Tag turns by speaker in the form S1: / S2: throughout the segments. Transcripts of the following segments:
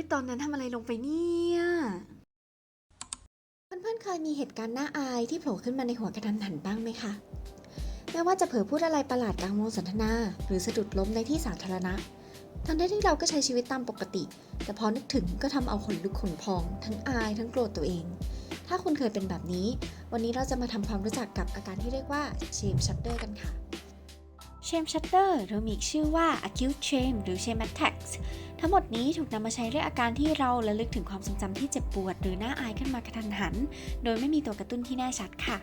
S1: ยตอนนั้นทำอะไรลงไปเนี่ย
S2: เพื่อนๆเคยมีเหตุการณ์น่าอายที่โผล่ขึ้นมาในหัวกระทันหันบ้างไหมคะไม่ว่าจะเผลอพูดอะไรประหลาดกลางวงสนทนา หรือสะดุดล้มในที่สาธารณะทั้งที่เราก็ใช้ชีวิตตามปกติ แต่พอนึกถึงก็ทำเอาขนลุกขนพอง ทั้งอายทั้งโกรธตัวเอง ถ้าคุณเคยเป็นแบบนี้ วันนี้เราจะมาทำความรู้จักกับอาการที่เรียกว่า shame shudder กันค่ะ
S3: shame shudder หรือมีอีกชื่อว่า acute shame หรือ shame attacks ทั้งหมดนี้ถูกนำมาใช้เรียกอาการที่เราระลึกถึงความทรงจำที่เจ็บปวด หรือน่าอายขึ้นมากระทันหัน โดยไม่มีตัวกระตุ้นที่แน่ชัดค่ะ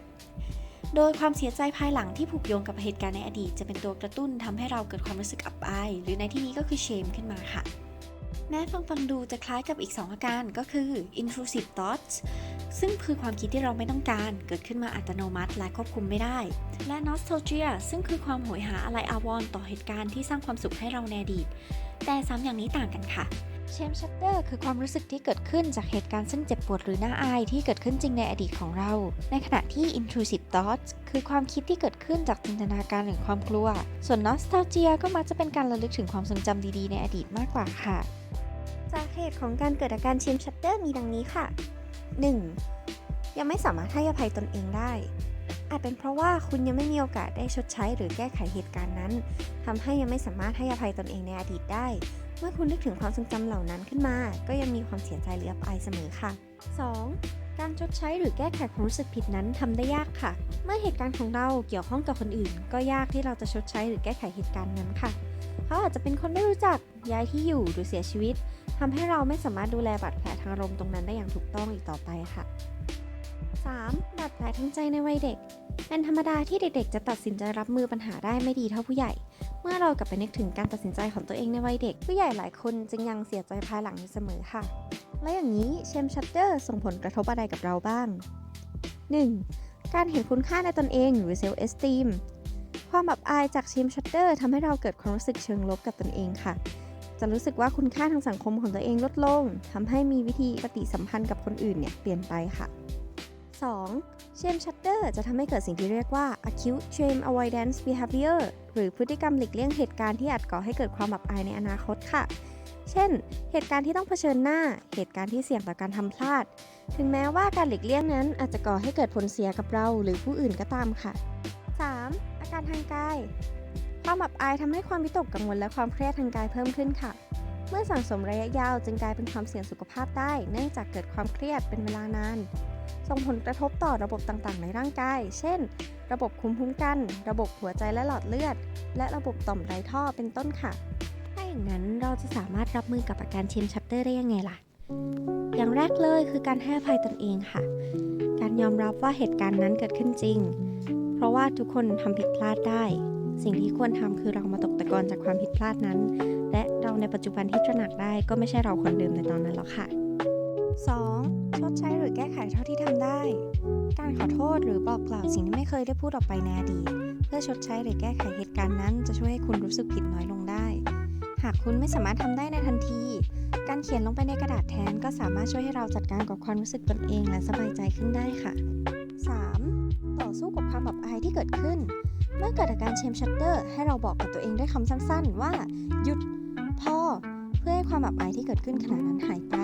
S3: โดยความเสียใจภายหลังที่ผูกโยงกับเหตุการณ์ในอดีต จะเป็นตัวกระตุ้นทำให้เราเกิดความรู้สึกอับอาย หรือในที่นี้ก็คือ shame ขึ้นมาค่ะแม้ฟังฟังดูจะคล้ายกับอีก 2 อาการก็คือ intrusive thoughts ซึ่งคือความคิดที่เราไม่ต้องการ เกิดขึ้นมาอัตโนมัติและควบคุมไม่ได้ และ nostalgia ซึ่งคือความโหยหาอะไรอาวรณ์ต่อเหตุการณ์ที่สร้างความสุขให้เราในอดีต แต่สามอย่างนี้ต่างกันค่ะ shame shudder คือความรู้สึกที่เกิดขึ้นจากเหตุการณ์ซึ่งเจ็บปวดหรือน่าอายที่เกิดขึ้นจริงในอดีตของเรา ในขณะที่ intrusive thoughts คือความคิดที่เกิดขึ้นจากจินตนาการหรือความกลัว ส่วน nostalgia ก็มักจะเป็นการระลึกถึงความทรงจำดีๆ ในอดีตมากกว่าค่ะ
S2: จาเหตุของการเกิดอาการ shame shudder มีดังนี้ค่ะ 1. ยังไม่สามารถให้อภัยตนเองได้ อาจเป็นเพราะว่าคุณยังไม่มีโอกาสได้ชดใช้หรือแก้ไขเหตุการณ์นั้นทำให้ยังไม่สามารถให้อภัยตนเองในอดีตได้ เมื่อคุณนึกถึงความทรงจำเหล่านั้นขึ้นมา ก็ยังมีความเสียใจหรืออับอายเสมอค่ะ 2. การชดใช้หรือแก้ไขความรู้สึกผิดนั้นทำได้ยากค่ะ เมื่อเหตุการณ์ของเราเกี่ยวข้องกับคนอื่น ก็ยากที่เราจะชดใช้หรือแก้ไขเหตุการณ์นั้นค่ะ เขาอาจจะเป็นคนไม่รู้จักย้ายที่อยู่หรือเสียชีวิตทำให้เราไม่สามารถดูแลบาดแผลทางอารมณ์ตรงนั้นได้อย่างถูกต้องอีกต่อไปค่ะ 3. บาดแผลทางใจในวัยเด็ก เป็นธรรมดาที่เด็กๆ จะตัดสินใจรับมือปัญหาได้ไม่ดีเท่าผู้ใหญ่ เมื่อเรากลับไปนึกถึงการตัดสินใจของตัวเองในวัยเด็ก ผู้ใหญ่หลายคนจึงยังเสียใจภายหลังอยู่เสมอค่ะ และอย่างนี้เชมชัตเตอร์ส่งผลกระทบอะไรกับเราบ้าง 1. การเห็นคุณค่าในตนเองหรือเซลล์เอสติม ความอับอายจากเชมชัตเตอร์ทำให้เราเกิดความรู้สึกเชิงลบกับตนเองค่ะ จะรู้สึกว่าคุณค่าทางสังคมของตัวเองลดลงทำให้มีวิธีปฏิสัมพันธ์กับคนอื่นเนี่ยเปลี่ยนไปค่ะ 2. shame shutter จะทำให้เกิดสิ่งที่เรียกว่า acute shame avoidance behavior หรือพฤติกรรมหลีกเลี่ยงเหตุการณ์ที่อาจก่อให้เกิดความอับอายในอนาคตค่ะ เช่น เหตุการณ์ที่ต้องเผชิญหน้า เหตุการณ์ที่เสี่ยงต่อการทำพลาด ถึงแม้ว่าการหลีกเลี่ยงนั้นอาจจะก่อให้เกิดผลเสียกับเราหรือผู้อื่นก็ตามค่ะ 3. อาการทางกาย ความอับอายทำให้ความวิตกกังวลและความเครียดทางกายเพิ่มขึ้นค่ะ เมื่อสั่งสมระยะยาวจึงกลายเป็นความเสี่ยงสุขภาพได้ เนื่องจากเกิดความเครียดเป็นเวลานาน ส่งผลกระทบต่อระบบต่างๆ ในร่างกาย เช่น ระบบภูมิคุ้มกัน ระบบหัวใจและหลอดเลือด และระบบต่อมไรท่อเป็นต้นค่ะ
S3: ถ้าอย่างนั้นเราจะสามารถรับมือกับอาการเชมชัตเตอร์ได้ยังไงล่ะ อย่างแรกเลยคือการให้อภัยตนเองค่ะ การยอมรับว่าเหตุการณ์นั้นเกิดขึ้นจริง เพราะว่าทุกคนทำผิดพลาดได้ สิ่งที่ควรทำคือเรามาตกตะกอนจากความผิดพลาดนั้น และเราในปัจจุบันที่ตระหนักได้ก็ไม่ใช่เราคนเดิมในตอนนั้นแล้วค่ะ
S2: 2. ชดใช้หรือแก้ไขเท่าที่ทำได้ การขอโทษหรือบอกกล่าวสิ่งที่ไม่เคยได้พูดออกไปในอดีตเพื่อชดใช้หรือแก้ไขเหตุการณ์นั้น จะช่วยให้คุณรู้สึกผิดน้อยลงได้ หากคุณไม่สามารถทำได้ในทันที การเขียนลงไปในกระดาษแทนก็สามารถช่วยให้เราจัดการกับความรู้สึกตนเองและสบายใจขึ้นได้ค่ะ ความอับอายที่เกิดขึ้น เมื่อเกิดอาการเชมชัตเตอร์ ให้เราบอกกับตัวเองด้วยคำสั้นๆ ว่า หยุดพอเพื่อให้ความอับอายที่เกิดขึ้นขณะนั้นหายไป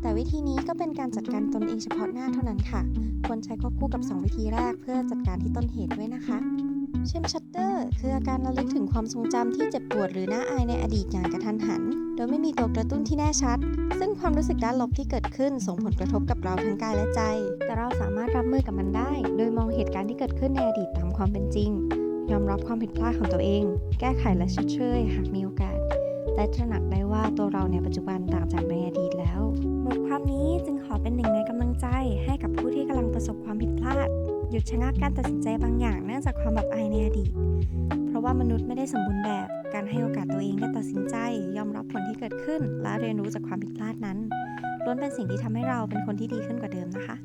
S2: แต่วิธีนี้ก็เป็นการจัดการตนเองเฉพาะหน้าเท่านั้นค่ะ ควรใช้ควบคู่กับ 2 วิธีแรกเพื่อจัดการที่ต้นเหตุด้วยนะคะ เชมชัตเตอร์ คืออาการระลึกถึงความทรงจำที่เจ็บปวดหรือน่าอายในอดีตอย่างกระทันหัน โดยไม่มีตัวกระตุ้นที่แน่ชัด ซึ่งความรู้สึกด้านลบที่เกิดขึ้นส่งผลกระทบกับเราทั้งกายและใจ แต่เราสามารถรับมือกับมันได้ โดยมองเหตุการณ์ที่เกิดขึ้นในอดีตตามความเป็นจริง ยอมรับความผิดพลาดของตัวเอง แก้ไขและชดเชยหากมีโอกาส และตระหนักได้ว่าตัวเราในปัจจุบันต่างจากในอดีตแล้ว บทความนี้จึงขอเป็นหนึ่งในกำลังใจให้กับผู้ที่กำลังประสบความผิดพลาด หยุดชะงักการตัดสินใจบางอย่างเนื่องจากความแบบอายในอดีต เพราะว่ามนุษย์ไม่ได้สมบูรณ์แบบ การให้โอกาสตัวเองได้ตัดสินใจ ยอมรับผลที่เกิดขึ้น และเรียนรู้จากความผิดพลาดนั้นล้วนเป็นสิ่งที่ทำให้เราเป็นคนที่ดีขึ้นกว่าเดิมนะคะ